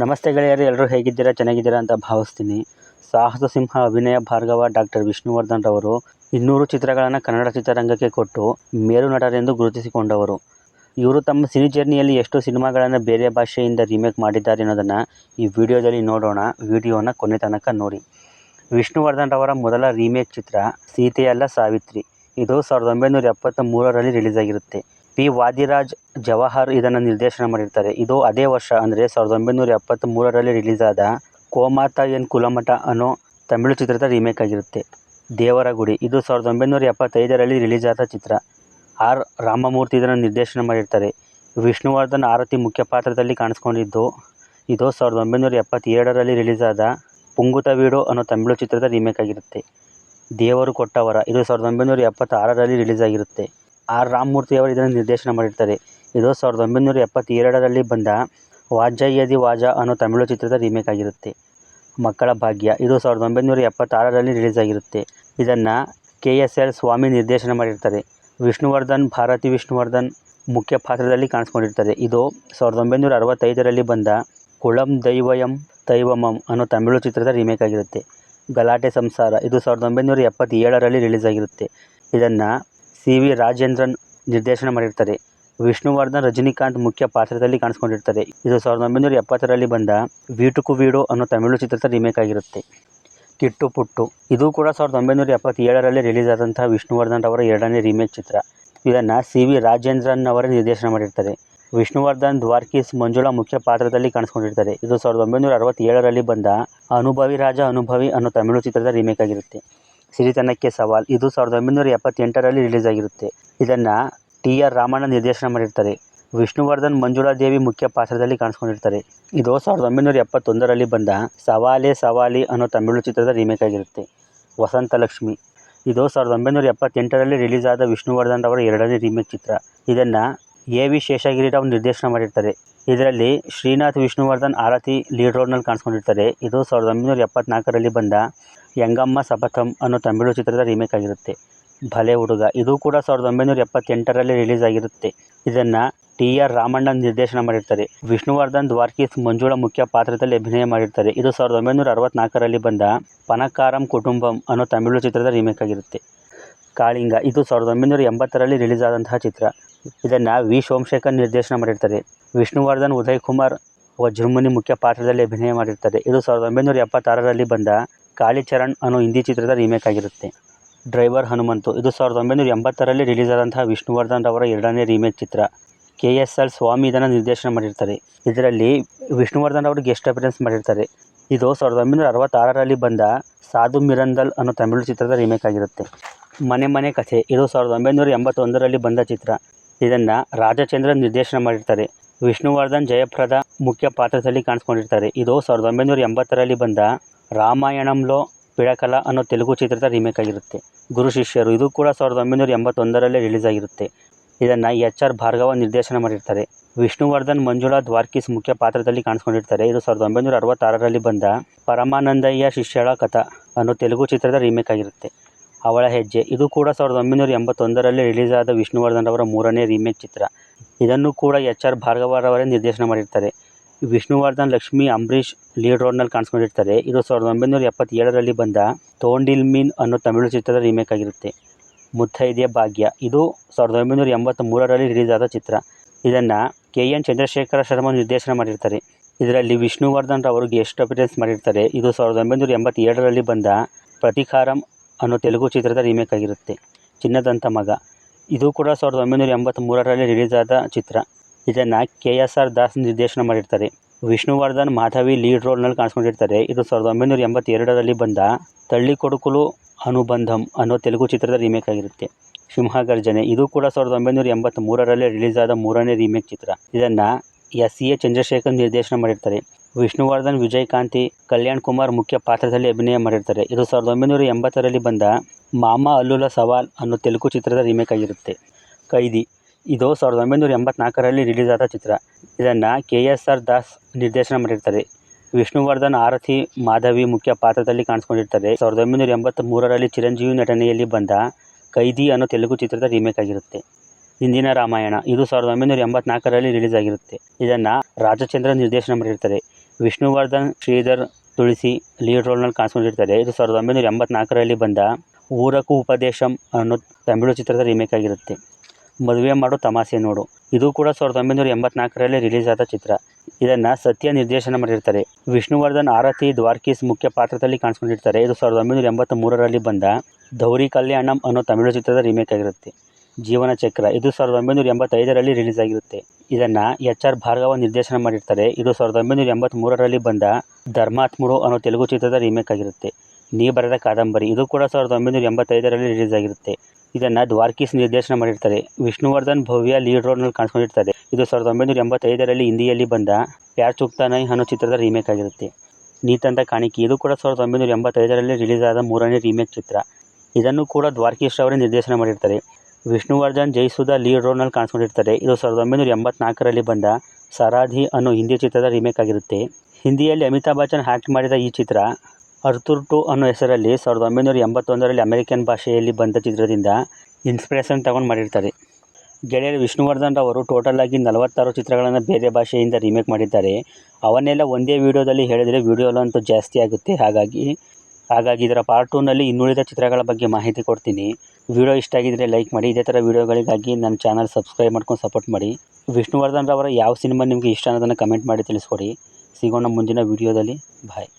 ನಮಸ್ತೆ ಗೆಳೆಯರು ಎಲ್ಲರೂ ಹೇಗಿದ್ದೀರಾ, ಚೆನ್ನಾಗಿದ್ದೀರಾ ಅಂತ ಭಾವಿಸ್ತೀನಿ. ಸಾಹಸ ಸಿಂಹ ಅಭಿನಯ ಭಾರ್ಗವ ಡಾಕ್ಟರ್ ವಿಷ್ಣುವರ್ಧನ್ ರವರು ಇನ್ನೂರು ಚಿತ್ರಗಳನ್ನು ಕನ್ನಡ ಚಿತ್ರರಂಗಕ್ಕೆ ಕೊಟ್ಟು ಮೇರು ನಟರೆಂದು ಗುರುತಿಸಿಕೊಂಡವರು. ಇವರು ತಮ್ಮ ಸಿನಿ ಜರ್ನಿಯಲ್ಲಿ ಎಷ್ಟು ಸಿನಿಮಾಗಳನ್ನು ಬೇರೆ ಭಾಷೆಯಿಂದ ರೀಮೇಕ್ ಮಾಡಿದ್ದಾರೆ ಅನ್ನೋದನ್ನು ಈ ವಿಡಿಯೋದಲ್ಲಿ ನೋಡೋಣ. ವಿಡಿಯೋನ ಕೊನೆ ತನಕ ನೋಡಿ. ವಿಷ್ಣುವರ್ಧನ್ ರವರ ಮೊದಲ ರೀಮೇಕ್ ಚಿತ್ರ ಸೀತೆಯಲ್ಲ ಸಾವಿತ್ರಿ. ಇದು ಸಾವಿರದ ಒಂಬೈನೂರ ಎಪ್ಪತ್ತ ಮೂರರಲ್ಲಿ ರಿಲೀಸ್ ಆಗಿರುತ್ತೆ. ಪಿ ವಾದಿರಾಜ್ ಜವಾಹರ್ ಇದನ್ನು ನಿರ್ದೇಶನ ಮಾಡಿರ್ತಾರೆ. ಇದು ಅದೇ ವರ್ಷ, ಅಂದರೆ ಸಾವಿರದ ಒಂಬೈನೂರ ಎಪ್ಪತ್ತ್ ಮೂರರಲ್ಲಿ ರಿಲೀಸ್ ಆದ ಕೋಮಾತ ಎನ್ ಕುಲಮಠ ಅನ್ನೋ ತಮಿಳು ಚಿತ್ರದ ರೀಮೇಕ್ ಆಗಿರುತ್ತೆ. ದೇವರ ಗುಡಿ. ಇದು ಸಾವಿರದ ಒಂಬೈನೂರ ಎಪ್ಪತ್ತೈದರಲ್ಲಿ ರಿಲೀಸ್ ಆದ ಚಿತ್ರ. ಆರ್. ರಾಮಮೂರ್ತಿ ಇದನ್ನು ನಿರ್ದೇಶನ ಮಾಡಿರ್ತಾರೆ. ವಿಷ್ಣುವರ್ಧನ್ ಆರತಿ ಮುಖ್ಯ ಪಾತ್ರದಲ್ಲಿ ಕಾಣಿಸ್ಕೊಂಡಿದ್ದು, ಇದು ಸಾವಿರದ ಒಂಬೈನೂರ ಎಪ್ಪತ್ತೇಳರಲ್ಲಿ ರಿಲೀಸ್ ಆದ ಪುಂಗುತ ವೀಡು ಅನ್ನೋ ತಮಿಳು ಚಿತ್ರದ ರೀಮೇಕ್ ಆಗಿರುತ್ತೆ. ದೇವರು ಕೊಟ್ಟವರ. ಇದು ಸಾವಿರದ ಒಂಬೈನೂರ ಎಪ್ಪತ್ತಾರರಲ್ಲಿ ರಿಲೀಸ್ ಆಗಿರುತ್ತೆ ಆರ್ ರಾಮಮೂರ್ತಿ ಅವರು ಇದನ್ನು ನಿರ್ದೇಶನ ಮಾಡಿರ್ತಾರೆ. ಇದು ಸಾವಿರದ ಒಂಬೈನೂರ ಎಪ್ಪತ್ತೇಳರಲ್ಲಿ ಬಂದ ವಾಜಯ್ಯದಿ ವಾಜ ಅನ್ನೋ ತಮಿಳು ಚಿತ್ರದ ರೀಮೇಕ್ ಆಗಿರುತ್ತೆ. ಮಕ್ಕಳ ಭಾಗ್ಯ. ಇದು ಸಾವಿರದ ಒಂಬೈನೂರ ಎಪ್ಪತ್ತಾರರಲ್ಲಿ ರಿಲೀಸ್ ಆಗಿರುತ್ತೆ. ಇದನ್ನು ಕೆ ಎಸ್ ಎಲ್ ಸ್ವಾಮಿ ನಿರ್ದೇಶನ ಮಾಡಿರ್ತಾರೆ. ವಿಷ್ಣುವರ್ಧನ್, ಭಾರತಿ ವಿಷ್ಣುವರ್ಧನ್ ಮುಖ್ಯ ಪಾತ್ರದಲ್ಲಿ ಕಾಣಿಸ್ಕೊಂಡಿರ್ತಾರೆ. ಇದು ಸಾವಿರದ ಒಂಬೈನೂರ ಅರವತ್ತೈದರಲ್ಲಿ ಬಂದ ಕುಳಂ ದೈವಯಂ ದೈವಮಂ ಅನ್ನೋ ತಮಿಳು ಚಿತ್ರದ ರೀಮೇಕ್ ಆಗಿರುತ್ತೆ. ಗಲಾಟೆ ಸಂಸಾರ. ಇದು ಸಾವಿರದ ಒಂಬೈನೂರ ಎಪ್ಪತ್ತೇಳರಲ್ಲಿ ರಿಲೀಸ್ ಆಗಿರುತ್ತೆ. ಇದನ್ನು ಸಿ ವಿ ರಾಜೇಂದ್ರನ್ ನಿರ್ದೇಶನ ಮಾಡಿರ್ತಾರೆ ವಿಷ್ಣುವರ್ಧನ್, ರಜನಿಕಾಂತ್ ಮುಖ್ಯ ಪಾತ್ರದಲ್ಲಿ ಕಾಣಿಸ್ಕೊಂಡಿರ್ತಾರೆ ಇದು ಸಾವಿರದ ಒಂಬೈನೂರ ಎಪ್ಪತ್ತರಲ್ಲಿ ಬಂದ ವೀಟುಕು ವೀಡು ಅನ್ನೋ ತಮಿಳು ಚಿತ್ರದ ರಿಮೇಕ್ ಆಗಿರುತ್ತೆ. ಕಿಟ್ಟು ಪುಟ್ಟು. ಇದು ಕೂಡ ಸಾವಿರದ ಒಂಬೈನೂರ ಎಪ್ಪತ್ತೇಳರಲ್ಲಿ ರಿಲೀಸ್ ಆದಂತಹ ವಿಷ್ಣುವರ್ಧನ್ ಅವರ ಎರಡನೇ ರೀಮೇಕ್ ಚಿತ್ರ. ಇದನ್ನು ಸಿ ವಿ ರಾಜೇಂದ್ರನ್ ಅವರೇ ನಿರ್ದೇಶನ ಮಾಡಿರ್ತಾರೆ ವಿಷ್ಣುವರ್ಧನ್, ದ್ವಾರ್ಕೀಸ್, ಮಂಜುಳಾ ಮುಖ್ಯ ಪಾತ್ರದಲ್ಲಿ ಕಾಣಿಸ್ಕೊಂಡಿರ್ತಾರೆ ಇದು ಸಾವಿರದ ಒಂಬೈನೂರ ಅರವತ್ತೇಳರಲ್ಲಿ ಬಂದ ಅನುಭವಿ ರಾಜ ಅನುಭವಿ ಅನ್ನೋ ತಮಿಳು ಚಿತ್ರದ ರಿಮೇಕ್ ಆಗಿರುತ್ತೆ. ಸಿರಿತನಕ್ಕೆ ಸವಾಲ್. ಇದು ಸಾವಿರದ ಒಂಬೈನೂರ ಎಪ್ಪತ್ತೆಂಟರಲ್ಲಿ ರಿಲೀಸ್ ಆಗಿರುತ್ತೆ ಇದನ್ನು ಟಿ ಆರ್ ರಾಮಣ್ಣ ನಿರ್ದೇಶನ ಮಾಡಿರ್ತಾರೆ. ವಿಷ್ಣುವರ್ಧನ್, ಮಂಜುಳಾ ದೇವಿ ಮುಖ್ಯ ಪಾತ್ರದಲ್ಲಿ ಕಾಣಿಸ್ಕೊಂಡಿರ್ತಾರೆ. ಇದು ಸಾವಿರದ ಒಂಬೈನೂರ ಎಪ್ಪತ್ತೊಂದರಲ್ಲಿ ಬಂದ ಸವಾಲೆ ಸವಾಲಿ ಅನ್ನೋ ತಮಿಳು ಚಿತ್ರದ ರೀಮೇಕ್ ಆಗಿರುತ್ತೆ. ವಸಂತ ಲಕ್ಷ್ಮಿ. ಇದು ಸಾವಿರದ ಒಂಬೈನೂರ ಎಪ್ಪತ್ತೆಂಟರಲ್ಲಿ ರಿಲೀಸ್ ಆದ ವಿಷ್ಣುವರ್ಧನ್ ಅವರ ಎರಡನೇ ರೀಮೇಕ್ ಚಿತ್ರ. ಇದನ್ನು ಎ ವಿ ಶೇಷಗಿರಿರಾವ್ ನಿರ್ದೇಶನ ಮಾಡಿರ್ತಾರೆ. ಇದರಲ್ಲಿ ಶ್ರೀನಾಥ್, ವಿಷ್ಣುವರ್ಧನ್, ಆರತಿ ಲೀಡ್ ರೋಲ್ನಲ್ಲಿ ಕಾಣಿಸ್ಕೊಂಡಿರ್ತಾರೆ. ಇದು ಸಾವಿರದ ಒಂಬೈನೂರ ಎಪ್ಪತ್ನಾಲ್ಕರಲ್ಲಿ ಬಂದ ಯಂಗಮ್ಮ ಸಪಥಮ್ ಅನ್ನೋ ತಮಿಳು ಚಿತ್ರದ ರೀಮೇಕ್ ಆಗಿರುತ್ತೆ. ಭಲೆ ಹುಡುಗ. ಇದು ಕೂಡ ಸಾವಿರದ ಒಂಬೈನೂರ ಎಪ್ಪತ್ತೆಂಟರಲ್ಲಿ ರಿಲೀಸ್ ಆಗಿರುತ್ತೆ. ಇದನ್ನು ಟಿ ಆರ್ ರಾಮಣ್ಣ ನಿರ್ದೇಶನ ಮಾಡಿರ್ತಾರೆ. ವಿಷ್ಣುವರ್ಧನ್, ದ್ವಾರ್ಕೀಸ್, ಮಂಜುಳ ಮುಖ್ಯ ಪಾತ್ರದಲ್ಲಿ ಅಭಿನಯ ಮಾಡಿರ್ತಾರೆ. ಇದು ಸಾವಿರದ ಒಂಬೈನೂರ ಅರವತ್ನಾಲ್ಕರಲ್ಲಿ ಬಂದ ಪನಕಾರಂ ಕುಟುಂಬಂ ಅನ್ನೋ ತಮಿಳು ಚಿತ್ರದ ರೀಮೇಕ್ ಆಗಿರುತ್ತೆ. ಕಾಳಿಂಗ. ಇದು ಸಾವಿರದ ಒಂಬೈನೂರ ಎಂಬತ್ತರಲ್ಲಿ ರಿಲೀಸ್ ಆದಂತಹ ಚಿತ್ರ. ಇದನ್ನು ವಿ. ಸೋಮಶೇಖರ್ ನಿರ್ದೇಶನ ಮಾಡಿರ್ತಾರೆ. ವಿಷ್ಣುವರ್ಧನ್, ಉದಯ್ ಕುಮಾರ್, ವಜ್ರಮುನಿ ಮುಖ್ಯ ಪಾತ್ರದಲ್ಲಿ ಅಭಿನಯ ಮಾಡಿರ್ತಾರೆ. ಇದು ಸಾವಿರದ ಒಂಬೈನೂರ ಎಪ್ಪತ್ತಾರರಲ್ಲಿ ಬಂದ ಕಾಳಿಚರಣ್ ಅನ್ನೋ ಹಿಂದಿ ಚಿತ್ರದ ರೀಮೇಕ್ ಆಗಿರುತ್ತೆ. ಡ್ರೈವರ್ ಹನುಮಂತು, ಇದು ಸಾವಿರದ ಒಂಬೈನೂರ ಎಂಬತ್ತರಲ್ಲಿ ರಿಲೀಸ್ ಆದಂತಹ ವಿಷ್ಣುವರ್ಧನ್ ಅವರ ಎರಡನೇ ರೀಮೇಕ್ ಚಿತ್ರ. ಕೆ ಎಸ್ ಎಲ್ ಸ್ವಾಮಿ ಇದನ್ನು ನಿರ್ದೇಶನ ಮಾಡಿರ್ತಾರೆ. ಇದರಲ್ಲಿ ವಿಷ್ಣುವರ್ಧನ್ ಅವರು ಗೆಸ್ಟ್ ಅಪಿಯರೆನ್ಸ್ ಮಾಡಿರ್ತಾರೆ. ಇದು ಸಾವಿರದ ಒಂಬೈನೂರ ಅರವತ್ತಾರರಲ್ಲಿ ಬಂದ ಸಾಧು ಮಿರಂದಲ್ ಅನ್ನೋ ತಮಿಳು ಚಿತ್ರದ ರೀಮೇಕ್ ಆಗಿರುತ್ತೆ. ಮನೆ ಮನೆ ಕಥೆ, ಇದು ಸಾವಿರದ ಒಂಬೈನೂರ ಎಂಬತ್ತೊಂದರಲ್ಲಿ ಬಂದ ಚಿತ್ರ. ಇದನ್ನು ರಾಜಚಂದ್ರನ್ ನಿರ್ದೇಶನ ಮಾಡಿರ್ತಾರೆ. ವಿಷ್ಣುವರ್ಧನ್ ಜಯಪ್ರದ ಮುಖ್ಯ ಪಾತ್ರದಲ್ಲಿ ಕಾಣಿಸ್ಕೊಂಡಿರ್ತಾರೆ. ಇದು ಸಾವಿರದ ಒಂಬೈನೂರ ಎಂಬತ್ತರಲ್ಲಿ ಬಂದ ರಾಮಾಯಣಂಲೋ ಪಿಡಕಲ ಅನ್ನೋ ತೆಲುಗು ಚಿತ್ರದ ರೀಮೇಕ್ ಆಗಿರುತ್ತೆ. ಗುರು ಶಿಷ್ಯರು, ಇದು ಕೂಡ ಸಾವಿರದ ಒಂಬೈನೂರ ಎಂಬತ್ತೊಂದರಲ್ಲೇ ರಿಲೀಸ್ ಆಗಿರುತ್ತೆ. ಇದನ್ನು ಎಚ್ ಆರ್ ಭಾರ್ಗವ ನಿರ್ದೇಶನ ಮಾಡಿರ್ತಾರೆ. ವಿಷ್ಣುವರ್ಧನ್, ಮಂಜುಳಾ, ದ್ವಾರ್ಕೀಸ್ ಮುಖ್ಯ ಪಾತ್ರದಲ್ಲಿ ಕಾಣಿಸ್ಕೊಂಡಿರ್ತಾರೆ. ಇದು ಸಾವಿರದ ಒಂಬೈನೂರ ಅರವತ್ತಾರರಲ್ಲಿ ಬಂದ ಪರಮಾನಂದಯ್ಯ ಶಿಷ್ಯಳ ಕಥ ಅನ್ನೋ ತೆಲುಗು ಚಿತ್ರದ ರೀಮೇಕ್ ಆಗಿರುತ್ತೆ. ಅವಳ ಹೆಜ್ಜೆ, ಇದು ಕೂಡ ಸಾವಿರದ ಒಂಬೈನೂರ ಎಂಬತ್ತೊಂದರಲ್ಲಿ ರಿಲೀಸ್ ಆದ ವಿಷ್ಣುವರ್ಧನ್ ಅವರ ಮೂರನೇ ರೀಮೇಕ್ ಚಿತ್ರ. ಇದನ್ನು ಕೂಡ ಎಚ್ ಆರ್ ಭಾರ್ಗವರವರೇ ನಿರ್ದೇಶನ ಮಾಡಿರ್ತಾರೆ. ವಿಷ್ಣುವರ್ಧನ್, ಲಕ್ಷ್ಮಿ, ಅಂಬರೀಷ್ ಲೀಡ್ ರೋಲ್ನಲ್ಲಿ ಕಾಣಿಸ್ಕೊಂಡಿರ್ತಾರೆ. ಇದು ಸಾವಿರದ ಒಂಬೈನೂರ ಎಪ್ಪತ್ತೇಳರಲ್ಲಿ ಬಂದ ತೋಂಡಿಲ್ ಮೀನ್ ಅನ್ನೋ ತಮಿಳು ಚಿತ್ರದ ರೀಮೇಕ್ ಆಗಿರುತ್ತೆ. ಮುತ್ತೈದೆಯ ಭಾಗ್ಯ. ಇದು ಸಾವಿರದ ಒಂಬೈನೂರ ಎಂಬತ್ತ್ ಮೂರರಲ್ಲಿ ರಿಲೀಸ್ ಆದ ಚಿತ್ರ. ಇದನ್ನು ಕೆ ಎನ್ ಚಂದ್ರಶೇಖರ ಶರ್ಮ ನಿರ್ದೇಶನ ಮಾಡಿರ್ತಾರೆ. ಇದರಲ್ಲಿ ವಿಷ್ಣುವರ್ಧನ್ ರವರು ಗೆಸ್ಟ್ ಅಪಿರೆನ್ಸ್ ಮಾಡಿರ್ತಾರೆ. ಇದು ಸಾವಿರದ ಒಂಬೈನೂರ ಎಂಬತ್ತೇಳರಲ್ಲಿ ಬಂದ ಪ್ರತಿಕಾರಂ ಅನ್ನೋ ತೆಲುಗು ಚಿತ್ರದ ರೀಮೇಕ್ ಆಗಿರುತ್ತೆ. ಚಿನ್ನದಂತ ಮಗ. ಇದು ಕೂಡ ಸಾವಿರದ ಒಂಬೈನೂರ ಎಂಬತ್ತ್ ಮೂರರಲ್ಲಿ ರಿಲೀಸ್ ಆದ ಚಿತ್ರ. ಇದನ್ನು ಕೆ ಎಸ್ ಆರ್ ದಾಸ್ ನಿರ್ದೇಶನ ಮಾಡಿರ್ತಾರೆ. ವಿಷ್ಣುವರ್ಧನ್, ಮಾಧವಿ ಲೀಡ್ ರೋಲ್ನಲ್ಲಿ ಕಾಣಿಸ್ಕೊಂಡಿರ್ತಾರೆ. ಇದು ಸಾವಿರದ ಒಂಬೈನೂರ ಎಂಬತ್ತೆರಡರಲ್ಲಿ ಬಂದ ತಳ್ಳಿ ಕೊಡುಕುಲು ಅನುಬಂಧಂ ಅನ್ನೋ ತೆಲುಗು ಚಿತ್ರದ ರೀಮೇಕ್ ಆಗಿರುತ್ತೆ. ಸಿಂಹಗರ್ಜನೆ, ಇದು ಕೂಡ ಸಾವಿರದ ಒಂಬೈನೂರ ಎಂಬತ್ತ್ ಮೂರರಲ್ಲಿ ರಿಲೀಸ್ ಆದ ಮೂರನೇ ರೀಮೇಕ್ ಚಿತ್ರ. ಇದನ್ನು ಎಸ್ ಎ ಚಂದ್ರಶೇಖರ್ ನಿರ್ದೇಶನ ಮಾಡಿರ್ತಾರೆ. ವಿಷ್ಣುವರ್ಧನ್, ವಿಜಯಕಾಂತಿ, ಕಲ್ಯಾಣ್ ಕುಮಾರ್ ಮುಖ್ಯ ಪಾತ್ರದಲ್ಲಿ ಅಭಿನಯ ಮಾಡಿರ್ತಾರೆ. ಇದು ಸಾವಿರದ ಒಂಬೈನೂರ ಎಂಬತ್ತರಲ್ಲಿ ಬಂದ ಮಾಮಾ ಅಲ್ಲುಲ ಸವಾಲ್ ಅನ್ನೋ ತೆಲುಗು ಚಿತ್ರದ ರೀಮೇಕ್ ಆಗಿರುತ್ತೆ. ಕೈದಿ ಇದು ಸಾವಿರದ ಒಂಬೈನೂರ ಎಂಬತ್ನಾಲ್ಕರಲ್ಲಿ ರಿಲೀಸ್ ಆದ ಚಿತ್ರ. ಇದನ್ನು ಕೆ ಎಸ್ ಆರ್ ದಾಸ್ ನಿರ್ದೇಶನ ಮಾಡಿರ್ತಾರೆ. ವಿಷ್ಣುವರ್ಧನ್, ಆರತಿ, ಮಾಧವಿ ಮುಖ್ಯ ಪಾತ್ರದಲ್ಲಿ ಕಾಣಿಸ್ಕೊಂಡಿರ್ತಾರೆ. ಸಾವಿರದ ಒಂಬೈನೂರ ಎಂಬತ್ತ್ ಮೂರರಲ್ಲಿ ಚಿರಂಜೀವಿ ನಟನೆಯಲ್ಲಿ ಬಂದ ಕೈದಿ ಅನ್ನೋ ತೆಲುಗು ಚಿತ್ರದ ರೀಮೇಕ್ ಆಗಿರುತ್ತೆ. ಹಿಂದಿನ ರಾಮಾಯಣ ಇದು ಸಾವಿರದ ಒಂಬೈನೂರ ಎಂಬತ್ನಾಲ್ಕರಲ್ಲಿ ರಿಲೀಸ್ ಆಗಿರುತ್ತೆ. ಇದನ್ನು ರಾಜಚಂದ್ರ ನಿರ್ದೇಶನ ಮಾಡಿರ್ತಾರೆ. ವಿಷ್ಣುವರ್ಧನ್, ಶ್ರೀಧರ್, ತುಳಸಿ ಲೀಡ್ ರೋಲ್ನಲ್ಲಿ ಕಾಣಿಸ್ಕೊಂಡಿರ್ತಾರೆ. ಇದು ಸಾವಿರದ ಒಂಬೈನೂರ ಎಂಬತ್ನಾಲ್ಕರಲ್ಲಿ ಬಂದ ಊರಕು ಉಪದೇಶಂ ಅನ್ನೋ ತಮಿಳು ಚಿತ್ರದ ರೀಮೇಕ್ ಆಗಿರುತ್ತೆ. ಮದುವೆ ಮಾಡೋ ತಮಾಷೆ ನೋಡು. ಇದು ಕೂಡ ಸಾವಿರದ ಒಂಬೈನೂರ ಎಂಬತ್ನಾಲ್ಕರಲ್ಲಿ ರಿಲೀಸ್ ಆದ ಚಿತ್ರ. ಇದನ್ನು ಸತ್ಯ ನಿರ್ದೇಶನ ಮಾಡಿರ್ತಾರೆ. ವಿಷ್ಣುವರ್ಧನ್ ಆರತಿ ದ್ವಾರ್ಕೀಸ್ ಮುಖ್ಯ ಪಾತ್ರದಲ್ಲಿ ಕಾಣಿಸ್ಕೊಂಡಿರ್ತಾರೆ. ಇದು ಸಾವಿರದ ಒಂಬೈನೂರ ಎಂಬತ್ತ ಮೂರರಲ್ಲಿ ಬಂದ ಧೌರಿ ಕಲ್ಯಾಣಂ ಅನ್ನೋ ತಮಿಳು ಚಿತ್ರದ ರೀಮೇಕ್ ಆಗಿರುತ್ತೆ. ಜೀವನ ಚಕ್ರ ಇದು ಸಾವಿರದ ಒಂಬೈನೂರ ಎಂಬತ್ತೈದರಲ್ಲಿ ರಿಲೀಸ್ ಆಗಿರುತ್ತೆ. ಇದನ್ನು ಎಚ್ ಆರ್ ಭಾರ್ಗವ ನಿರ್ದೇಶನ ಮಾಡಿರ್ತಾರೆ. ಇದು ಸಾವಿರದ ಒಂಬೈನೂರ ಎಂಬತ್ತ್ಮೂರರಲ್ಲಿ ಬಂದ ಧರ್ಮಾತ್ಮರು ಅನ್ನೋ ತೆಲುಗು ಚಿತ್ರದ ರೀಮೇಕ್ ಆಗಿರುತ್ತೆ. ನೀ ಬರೆದ ಕಾದಂಬರಿ. ಇದು ಕೂಡ ಸಾವಿರದ ಒಂಬೈನೂರ ಎಂಬತ್ತೈದರಲ್ಲಿ ರಿಲೀಸ್ ಆಗಿರುತ್ತೆ. ಇದನ್ನು ದ್ವಾರ್ಕೀಸ್ ನಿರ್ದೇಶನ ಮಾಡಿರ್ತಾರೆ. ವಿಷ್ಣುವರ್ಧನ್ ಭವ್ಯ ಲೀಡ್ ರೋಲ್ನಲ್ಲಿ ಕಾಣಿಸ್ಕೊಂಡಿರ್ತಾರೆ. ಇದು ಸಾವಿರದ ಒಂಬೈನೂರ ಎಂಬತ್ತೈದರಲ್ಲಿ ಹಿಂದಿಯಲ್ಲಿ ಬಂದ ಪ್ಯಾರ್ ಚುಕ್ತಾನೈ ಅನ್ನೋ ಚಿತ್ರದ ರೀಮೇಕ್ ಆಗಿರುತ್ತೆ. ನೀತಂತ ಕಾಣಿಕೆ. ಇದು ಕೂಡ ಸಾವಿರದ ಒಂಬೈನೂರ ಎಂಬತ್ತೈದರಲ್ಲಿ ರಿಲೀಸ್ ಆದ ಮೂರನೇ ರೀಮೇಕ್ ಚಿತ್ರ. ಇದನ್ನು ಕೂಡ ದ್ವಾರ್ಕೀಶ್ ಅವರೇ ನಿರ್ದೇಶನ ಮಾಡಿರ್ತಾರೆ. ವಿಷ್ಣುವರ್ಧನ್ ಜೈಸುಧಾ ಲೀಡ್ ರೋಲ್ನಲ್ಲಿ ಕಾಣಿಸ್ಕೊಂಡಿರ್ತಾರೆ. ಇದು ಸಾವಿರದ ಒಂಬೈನೂರ ಎಂಬತ್ನಾಲ್ಕರಲ್ಲಿ ಬಂದ ಸರಾಧಿ ಅನ್ನೋ ಹಿಂದಿ ಚಿತ್ರದ ರೀಮೇಕ್ ಆಗಿರುತ್ತೆ. ಹಿಂದಿಯಲ್ಲಿ ಅಮಿತಾಬ್ ಬಚ್ಚನ್ ಆ್ಯಕ್ಟ್ ಮಾಡಿದ ಈ ಚಿತ್ರ ಅರ್ತುರ್ ಟು ಅನ್ನೋ ಹೆಸರಲ್ಲಿ ಸಾವಿರದ ಒಂಬೈನೂರ ಎಂಬತ್ತೊಂದರಲ್ಲಿ ಅಮೆರಿಕನ್ ಭಾಷೆಯಲ್ಲಿ ಬಂದ ಚಿತ್ರದಿಂದ ಇನ್ಸ್ಪಿರೇಷನ್ ತಗೊಂಡು ಮಾಡಿರ್ತಾರೆ. ಗೆಳೆಯರು ವಿಷ್ಣುವರ್ಧನ್ ಅವರು ಟೋಟಲ್ ಆಗಿ ನಲವತ್ತಾರು ಚಿತ್ರಗಳನ್ನು ಬೇರೆ ಭಾಷೆಯಿಂದ ರೀಮೇಕ್ ಮಾಡಿದ್ದಾರೆ. ಅವನ್ನೆಲ್ಲ ಒಂದೇ ವಿಡಿಯೋದಲ್ಲಿ ಹೇಳಿದರೆ ವಿಡಿಯೋ ಅಂತೂ ಜಾಸ್ತಿ ಆಗುತ್ತೆ. ಹಾಗಾಗಿ ಹಾಗಾಗಿ ಇದರ ಪಾರ್ಟ್ ಟೂನಲ್ಲಿ ಇನ್ನುಳಿದ ಚಿತ್ರಗಳ ಬಗ್ಗೆ ಮಾಹಿತಿ ಕೊಡ್ತೀನಿ. ವಿಡಿಯೋ ಇಷ್ಟ ಆಗಿದ್ದರೆ ಲೈಕ್ ಮಾಡಿ, ಇದೇ ಥರ ವಿಡಿಯೋಗಳಿಗಾಗಿ ನನ್ನ ಚಾನಲ್ ಸಬ್ಸ್ಕ್ರೈಬ್ ಮಾಡ್ಕೊಂಡು ಸಪೋರ್ಟ್ ಮಾಡಿ. ವಿಷ್ಣುವರ್ಧನ್ ಅವರ ಯಾವ ಸಿನಿಮಾ ನಿಮಗೆ ಇಷ್ಟ ಅನ್ನೋದನ್ನು ಕಮೆಂಟ್ ಮಾಡಿ ತಿಳಿಸ್ಕೊಡಿ. ಸಿಗೋಣ ಮುಂದಿನ ವಿಡಿಯೋದಲ್ಲಿ. ಬಾಯ್